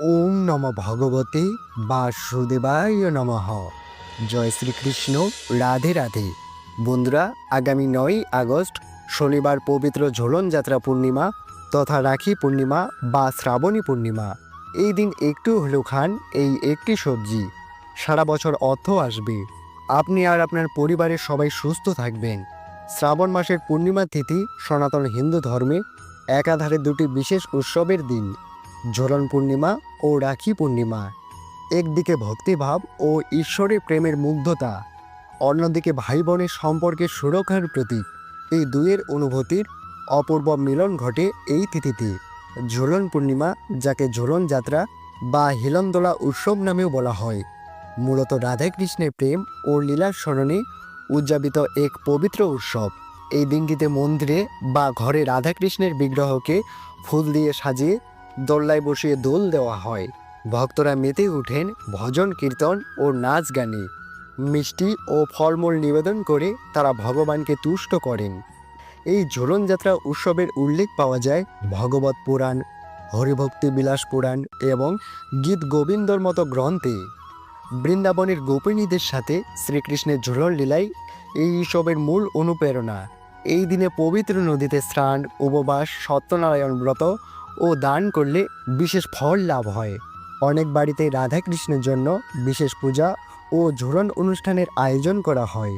ওম নম ভগবতে বাসুদেবায় নমঃ। জয় শ্রীকৃষ্ণ, রাধে রাধে। বন্ধুরা, আগামী নয় আগস্ট, শনিবার পবিত্র ঝোলন যাত্রা পূর্ণিমা তথা রাখি পূর্ণিমা বা শ্রাবণী পূর্ণিমা। এই দিন একটু হলেও খান এই একটি সবজি। সারা বছর অর্থ আসবে। আপনি আর আপনার পরিবারের সবাই সুস্থ থাকবেন। শ্রাবণ মাসের পূর্ণিমা তিথি সনাতন হিন্দু ধর্মে একাধারে দুটি বিশেষ উৎসবের দিন। ঝোলন পূর্ণিমা ও রাখি পূর্ণিমা। একদিকে ভক্তিভাব ও ঈশ্বরের প্রেমের মুগ্ধতা, অন্যদিকে ভাই বোনের সম্পর্কের সুরক্ষার প্রতীক। এই দুয়ের অনুভূতির অপূর্ব মিলন ঘটে এই তিথিতে। ঝোলন পূর্ণিমা, যাকে ঝোলন যাত্রা বা হিলনদোলা উৎসব নামেও বলা হয়, মূলত রাধাকৃষ্ণের প্রেম ও লীলার স্মরণে উদযাপিত এক পবিত্র উৎসব। এই দিনটিতে মন্দিরে বা ঘরে রাধাকৃষ্ণের বিগ্রহকে ফুল দিয়ে সাজিয়ে দোল্লায় বসিয়ে দোল দেওয়া হয়। ভক্তরা মেতে উঠেন ভজন, কীর্তন ও নাচ গানে। মিষ্টি ও ফলমূল নিবেদন করে তারা ভগবানকে তুষ্ট করেন। এই ঝোলন যাত্রা উৎসবের উল্লেখ পাওয়া যায় ভগবত পুরাণ, হরিভক্তি বিলাস পুরাণ এবং গীত গোবিন্দর মতো গ্রন্থে। বৃন্দাবনের গোপিনীদের সাথে শ্রীকৃষ্ণের ঝোলন লীলাই এই উৎসবের মূল অনুপ্রেরণা। এই দিনে পবিত্র নদীতে স্নান, উপবাস, সত্যনারায়ণ ব্রত ও দান করলে বিশেষ ফল লাভ হয়। অনেক বাড়িতে রাধাকৃষ্ণের জন্য বিশেষ পূজা ও ঝোলন অনুষ্ঠানের আয়োজন করা হয়।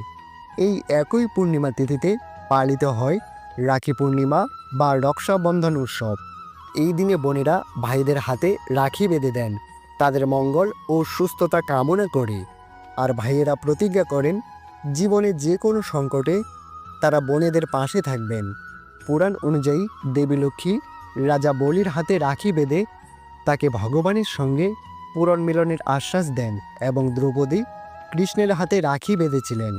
এই একই পূর্ণিমা তিথিতে পালিত হয় রাখি পূর্ণিমা বা রক্ষাবন্ধন উৎসব। এই দিনে বোনেরা ভাইদের হাতে রাখি বেঁধে দেন, তাদের মঙ্গল ও সুস্থতা কামনা করে। আর ভাইয়েরা প্রতিজ্ঞা করেন, জীবনে যে কোনো সংকটে তারা বোনেদের পাশে থাকবেন। পুরাণ অনুযায়ী দেবী লক্ষ্মী রাজা বলির হাতে রাখি বেঁধে তাকে ভগবানের সঙ্গে পুরন মিলনের আশ্বাস দেন এবং দ্রৌপদী কৃষ্ণের হাতে রাখি বেঁধেছিলেন,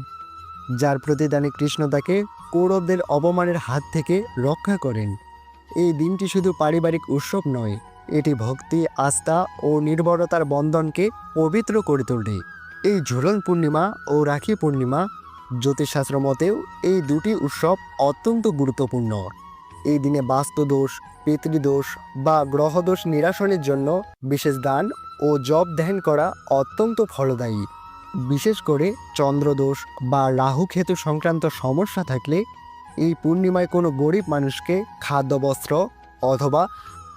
যার প্রতিদানে কৃষ্ণ তাকে কৌরবদের অপমানের হাত থেকে রক্ষা করেন। এই দিনটি শুধু পারিবারিক উৎসব নয়, এটি ভক্তি, আস্থা ও নির্ভরতার বন্ধনকে পবিত্র করে তোলে। এই ঝুলন পূর্ণিমা ও রাখি পূর্ণিমা জ্যোতিষশাস্ত্র মতেও এই দুটি উৎসব অত্যন্ত গুরুত্বপূর্ণ। এই দিনে বাস্তুদোষ, পিতৃদোষ বা গ্রহদোষ নিরাসনের জন্য বিশেষ দান ও জপ ধ্যান করা অত্যন্ত ফলদায়ী। বিশেষ করে চন্দ্রদোষ বা রাহুকেতু সংক্রান্ত সমস্যা থাকলে এই পূর্ণিমায় কোনো গরিব মানুষকে খাদ্য, বস্ত্র অথবা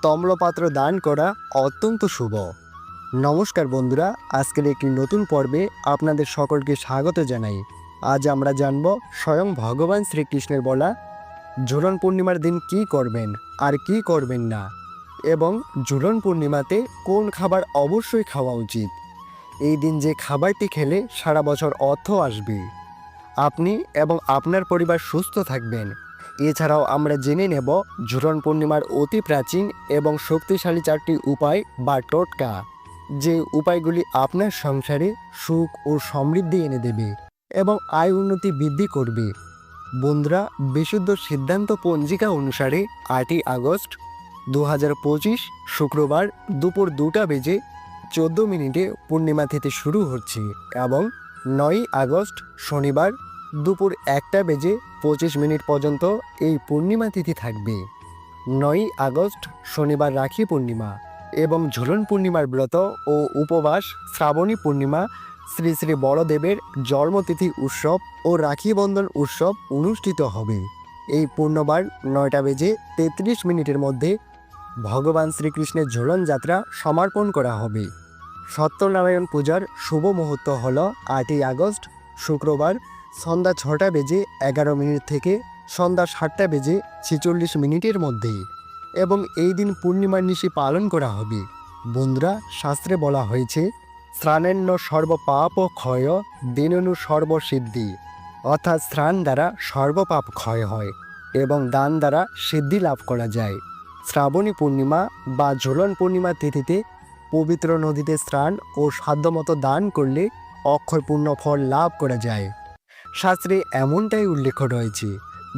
তম্লপাত্র দান করা অত্যন্ত শুভ। নমস্কার বন্ধুরা, আজকের একটি নতুন পর্বে আপনাদের সকলকে স্বাগত জানাই। আজ আমরা জানব স্বয়ং ভগবান শ্রীকৃষ্ণের বলা ঝুলন পূর্ণিমার দিন কি করবেন আর কি করবেন না? এবং ঝুলন পূর্ণিমাতে কোন খাবার অবশ্যই খাওয়া উচিত? এই দিন যে খাবারটি খেলে সারা বছর অর্থ আসবে। আপনি এবং আপনার পরিবার সুস্থ থাকবেন। এছাড়াও আমরা জেনে নেব ঝুলন পূর্ণিমার অতি প্রাচীন এবং শক্তিশালী চারটি উপায় বা টোটকা, যে উপায়গুলি আপনার সংসারে সুখ ও সমৃদ্ধি এনে দেবে এবং আয় উন্নতি বৃদ্ধি করবে। বন্ধুরা, বিশুদ্ধ সিদ্ধান্ত পঞ্জিকা অনুসারে আটই আগস্ট দু হাজার পঁচিশ শুক্রবার দুপুর দুটা বেজে চোদ্দ মিনিটে পূর্ণিমা থেকে শুরু হচ্ছে এবং নয়ই আগস্ট শনিবার দুপুর একটা বেজে পঁচিশ মিনিট পর্যন্ত এই পূর্ণিমা তিথি থাকবে। নয়ই আগস্ট শনিবার রাখি পূর্ণিমা এবং ঝুলন পূর্ণিমার ব্রত ও উপবাস শ্রাবণী পূর্ণিমা শ্রী শ্রী বড়দেবের জন্মতিথি উৎসব ও রাখি বন্ধন উৎসব অনুষ্ঠিত হবে। এই পূর্ণবার নয়টা বেজে তেত্রিশ মিনিটের মধ্যে ভগবান শ্রীকৃষ্ণের ঝোলন যাত্রা সমর্পণ করা হবে। সত্যনারায়ণ পূজার শুভ মুহূর্ত হল আটই আগস্ট, শুক্রবার সন্ধ্যা ছটা বেজে এগারো মিনিট থেকে সন্ধ্যা সাতটা বেজে ছেচল্লিশ মিনিটের মধ্যে এবং এই দিন পূর্ণিমার নিশি পালন করা হবে। বন্ধুরা, শাস্ত্রে বলা হয়েছে স্নানেন্ন সর্বপাপ ক্ষয় দিননু সর্বসিদ্ধি। অর্থাৎ স্নান দ্বারা সর্বপাপ ক্ষয় হয় এবং দান দ্বারা সিদ্ধি লাভ করা যায়। শ্রাবণী পূর্ণিমা বা ঝোলন পূর্ণিমা তিথিতে পবিত্র নদীতে স্নান ও সাধ্যমতো দান করলে অক্ষয় পূর্ণ ফল লাভ করা যায়। শাস্ত্রে এমনটাই উল্লেখ রয়েছে।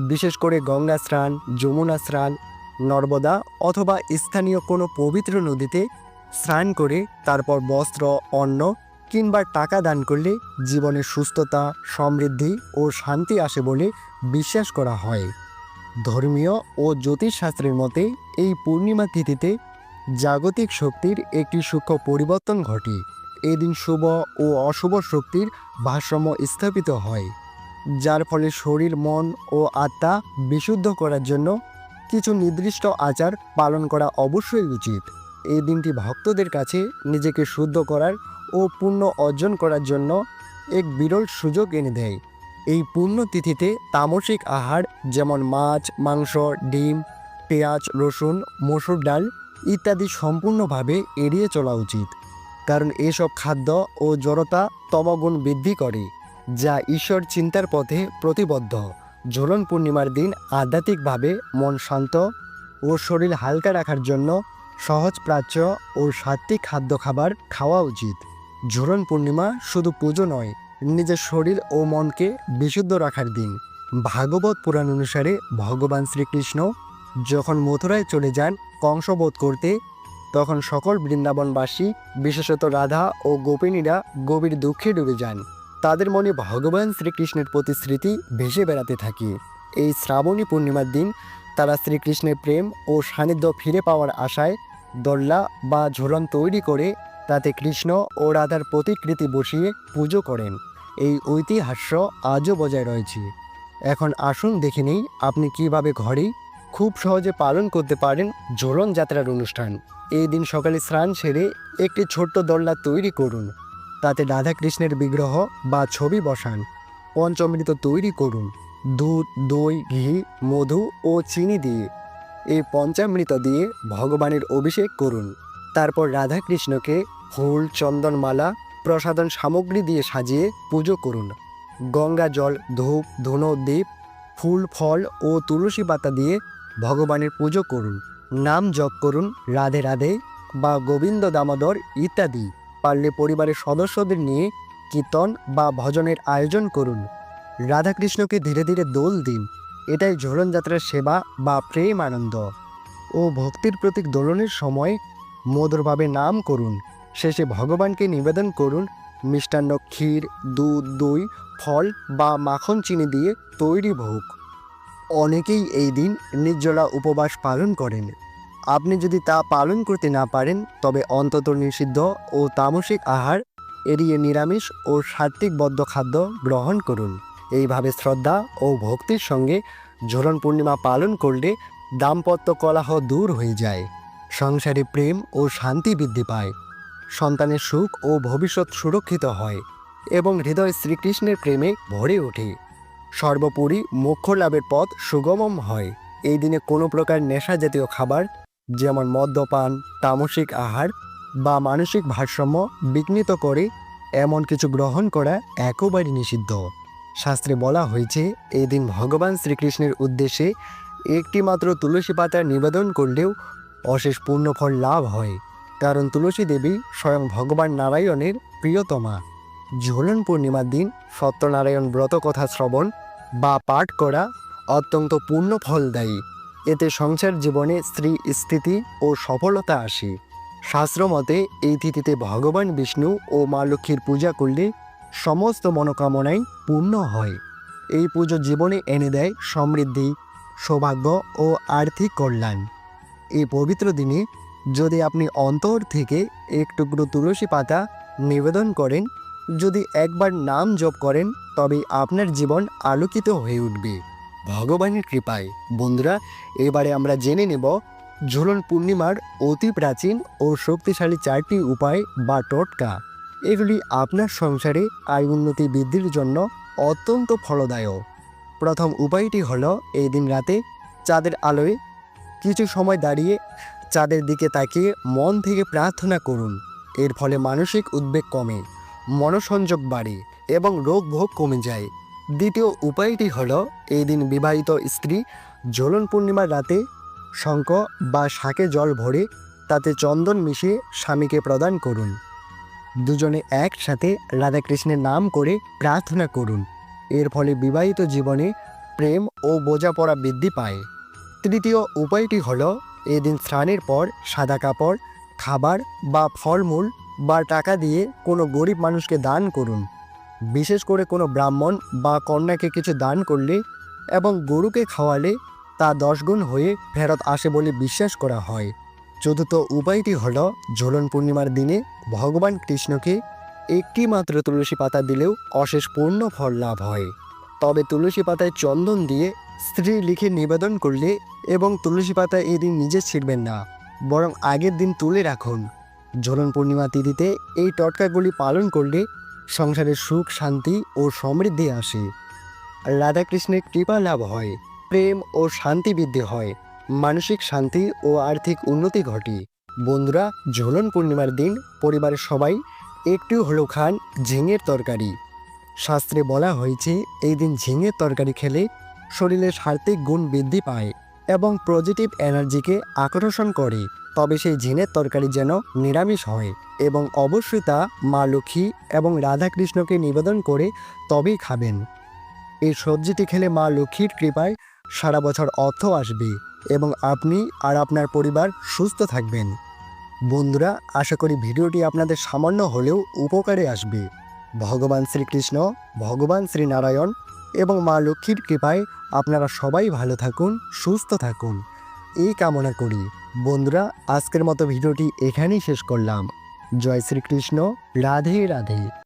বিশেষ করে গঙ্গা স্নান, যমুনা স্নান, নর্মদা অথবা স্থানীয় কোনো পবিত্র নদীতে স্নান করে তারপর বস্ত্র, অন্ন কিংবা টাকা দান করলে জীবনে সুস্থতা, সমৃদ্ধি ও শান্তি আসে বলে বিশ্বাস করা হয়। ধর্মীয় ও জ্যোতিষশাস্ত্রের মতে এই পূর্ণিমা তিথিতে জাগতিক শক্তির একটি সূক্ষ্ম পরিবর্তন ঘটে। এদিন শুভ ও অশুভ শক্তির ভারসাম্য স্থাপিত হয়, যার ফলে শরীর, মন ও আত্মা বিশুদ্ধ করার জন্য কিছু নির্দিষ্ট আচার পালন করা অবশ্যই উচিত। এই দিনটি ভক্তদের কাছে নিজেকে শুদ্ধ করার ও পুণ্য অর্জন করার জন্য এক বিরল সুযোগ এনে দেয়। এই তিথিতে তামসিক আহার যেমন মাছ, মাংস, ডিম, পেঁয়াজ, রসুন, মসুর ডাল ইত্যাদি সম্পূর্ণভাবে এড়িয়ে চলা উচিত। কারণ এসব খাদ্য ও জড়তা তমগুণ বৃদ্ধি করে, যা ঈশ্বর চিন্তার পথে প্রতিবদ্ধ। ঝোলন পূর্ণিমার দিন আধ্যাত্মিকভাবে মন শান্ত ও শরীর হালকা রাখার জন্য সহজ প্রাচ্য ও সাত্বিক খাদ্য খাবার খাওয়া উচিত। ঝোলন পূর্ণিমা শুধু পুজো নয়, নিজের শরীর ও মনকে বিশুদ্ধ রাখার দিন। ভাগবত পুরাণ অনুসারে ভগবান শ্রীকৃষ্ণ যখন মথুরায় চলে যান কংসবোধ করতে, তখন সকল বৃন্দাবনবাসী, বিশেষত রাধা ও গোপিনীরা গভীর দুঃখে ডুবে যান। তাদের মনে ভগবান শ্রীকৃষ্ণের প্রতি স্মৃতি ভেসে বেড়াতে থাকে। এই শ্রাবণী পূর্ণিমার দিন তারা শ্রীকৃষ্ণের প্রেম ও সান্নিধ্য ফিরে পাওয়ার আশায় দোল্লা বা ঝোলন তৈরি করে তাতে কৃষ্ণ ও রাধার প্রতিকৃতি বসিয়ে পুজো করেন। এই ঐতিহাস্য আজও বজায় রয়েছে। এখন আসুন দেখে নেই আপনি কীভাবে ঘরেই খুব সহজে পালন করতে পারেন ঝোলন যাত্রার অনুষ্ঠান। এই দিন সকালে স্নান সেরে একটি ছোট্ট দোলনা তৈরি করুন। তাতে রাধাকৃষ্ণের বিগ্রহ বা ছবি বসান। পঞ্চমৃত তৈরি করুন। দুধ, দই, ঘি, মধু ও চিনি দিয়ে এই পঞ্চামৃত দিয়ে ভগবানের অভিষেক করুন। তারপর রাধাকৃষ্ণকে ফুল, চন্দনমালা প্রসাদন সামগ্রী দিয়ে সাজিয়ে পুজো করুন। গঙ্গা জল, ধূপ, ধুনো দ্বীপ ফুল, ফল ও তুলসী পাতা দিয়ে ভগবানের পুজো করুন। নাম জপ করুন রাধে রাধে বা গোবিন্দ দামোদর ইত্যাদি। পারলে পরিবারের সদস্যদের নিয়ে কীর্তন বা ভজনের আয়োজন করুন। রাধাকৃষ্ণকে ধীরে ধীরে দোল দিন। এটাই ঝোলন যাত্রার সেবা বা প্রেম আনন্দ। ও ভক্তির প্রতীক দোলনের সময় মধুরভাবে নাম করুন। শেষে ভগবানকে নিবেদন করুন, মিষ্টান্ন ক্ষীর, দুধ, দই, ফল বা মাখন চিনি দিয়ে তৈরি ভোগ। অনেকেই এই দিন নির্জলা উপবাস পালন করেন। আপনি যদি তা পালন করতে না পারেন, তবে অন্তত নিষিদ্ধ ও তামসিক আহার, এড়িয়ে নিরামিষ ও সাত্ত্বিক বদ্ধ খাদ্য গ্রহণ করুন। এইভাবে শ্রদ্ধা ও ভক্তির সঙ্গে ঝোলন পূর্ণিমা পালন করলে দাম্পত্য কলাহ দূর হয়ে যায়, সংসারে প্রেম ও শান্তি বৃদ্ধি পায়, সন্তানের সুখ ও ভবিষ্যৎ সুরক্ষিত হয় এবং হৃদয় শ্রীকৃষ্ণের প্রেমে ভরে ওঠে। সর্বোপরি মোক্ষ লাভের পথ সুগমম হয়। এই দিনে কোনো প্রকার নেশা জাতীয় খাবার যেমন মদ্যপান, তামসিক আহার বা মানসিক ভারসাম্য বিঘ্নিত করে এমন কিছু গ্রহণ করা একেবারে নিষিদ্ধ। শাস্ত্রে বলা হয়েছে এই দিন ভগবান শ্রীকৃষ্ণের উদ্দেশ্যে একটি মাত্র তুলসী পাতা নিবেদন করলেও অশেষ পূর্ণফল লাভ হয়। কারণ তুলসী দেবী স্বয়ং ভগবান নারায়ণের প্রিয়তমা। ঝোলন পূর্ণিমার দিন সত্যনারায়ণ ব্রত কথা শ্রবণ বা পাঠ করা অত্যন্ত পূর্ণ ফল ফলদায়ী এতে সংসার জীবনে স্ত্রী স্থিতি ও সফলতা আসে। শাস্ত্রমতে এই তিথিতে ভগবান বিষ্ণু ও মা লক্ষ্মীর পূজা করলে সমস্ত মনোকামনাই পূর্ণ হয়। এই পুজো জীবনে এনে দেয় সমৃদ্ধি, সৌভাগ্য ও আর্থিক কল্যাণ। এই পবিত্র দিনে যদি আপনি অন্তর থেকে এক টুকরো তুলসী পাতা নিবেদন করেন, যদি একবার নাম জপ করেন, তবে আপনার জীবন আলোকিত হয়ে উঠবে। ভগবানের কৃপায়। বন্ধুরা, এবারে আমরা জেনে নেব ঝুলন পূর্ণিমার অতি প্রাচীন ও শক্তিশালী চারটি উপায় বা টোটকা। এগুলি আপনার সংসারে আয় উন্নতি বৃদ্ধির জন্য অত্যন্ত ফলদায়ক। প্রথম উপায়টি হলো, এই দিন রাতে চাঁদের আলোয় কিছু সময় দাঁড়িয়ে চাঁদের দিকে তাকিয়ে মন থেকে প্রার্থনা করুন। এর ফলে মানসিক উদ্বেগ কমে, মনসংযোগ বাড়ে এবং রোগ ভোগ কমে যায়। দ্বিতীয় উপায়টি হল, এই দিন বিবাহিত স্ত্রী ঝোলন পূর্ণিমার রাতে শঙ্খ বা শাকে জল ভরে তাতে চন্দন মিশিয়ে স্বামীকে প্রদান করুন। দুজনে একসাথে রাধাকৃষ্ণের নাম করে প্রার্থনা করুন। এর ফলে বিবাহিত জীবনে প্রেম ও বোঝাপড়া বৃদ্ধি পায়। তৃতীয় উপায়টি হলো, এদিন স্নানের পর সাদা কাপড়, খাবার বা ফলমূল বা টাকা দিয়ে কোনো গরিব মানুষকে দান করুন। বিশেষ করে কোনো ব্রাহ্মণ বা কন্যাকে কিছু দান করলে এবং গরুকে খাওয়ালে তা দশগুণ হয়ে ফেরত আসে বলে বিশ্বাস করা হয়। চতুর্থ উপায়টি হল ঝোলন পূর্ণিমার দিনে ভগবান কৃষ্ণকে একটি মাত্র তুলসী পাতা দিলেও অশেষ পূর্ণ ফল লাভ হয়। তবে তুলসী পাতায় চন্দন দিয়ে স্ত্রী লিখে নিবেদন করলে এবং তুলসী পাতা এদিন নিজে ছিঁড়বেন না, বরং আগের দিন তুলে রাখুন। ঝোলন পূর্ণিমা তিথিতে এই টটকাগুলি পালন করলে সংসারে সুখ, শান্তি ও সমৃদ্ধি আসে। রাধাকৃষ্ণের কৃপা লাভ হয়, প্রেম ও শান্তি বৃদ্ধি হয়। মানসিক শান্তি ও আর্থিক উন্নতি ঘটে। বন্ধুরা, ঝোলন পূর্ণিমার দিন পরিবারের সবাই একটু হলেও খান ঝিঙের তরকারি। শাস্ত্রে বলা হয়েছে, এই দিন ঝিঙের তরকারি খেলে শরীরের সার্থিক গুণ বৃদ্ধি পায় এবং পজিটিভ এনার্জিকে আকর্ষণ করে। তবে সেই ঝিঙের তরকারি যেন নিরামিষ হয় এবং অবশ্যই তা মা লক্ষ্মী এবং রাধাকৃষ্ণকে নিবেদন করে তবেই খাবেন। এই সবজিটি খেলে মা লক্ষ্মীর কৃপায় সারা বছর অর্থ আসবে। এবং আপনি আর আপনার পরিবার সুস্থ থাকবেন। বন্ধুরা, আশা করি ভিডিওটি আপনাদের সামান্য হলেও উপকারে আসবে। ভগবান শ্রীকৃষ্ণ, ভগবান শ্রীনারায়ণ এবং মা লক্ষ্মীর কৃপায় আপনারা সবাই ভালো থাকুন, সুস্থ থাকুন। এই কামনা করি। বন্ধুরা, আজকের মতো ভিডিওটি এখানেই শেষ করলাম। জয় শ্রীকৃষ্ণ। রাধে রাধে।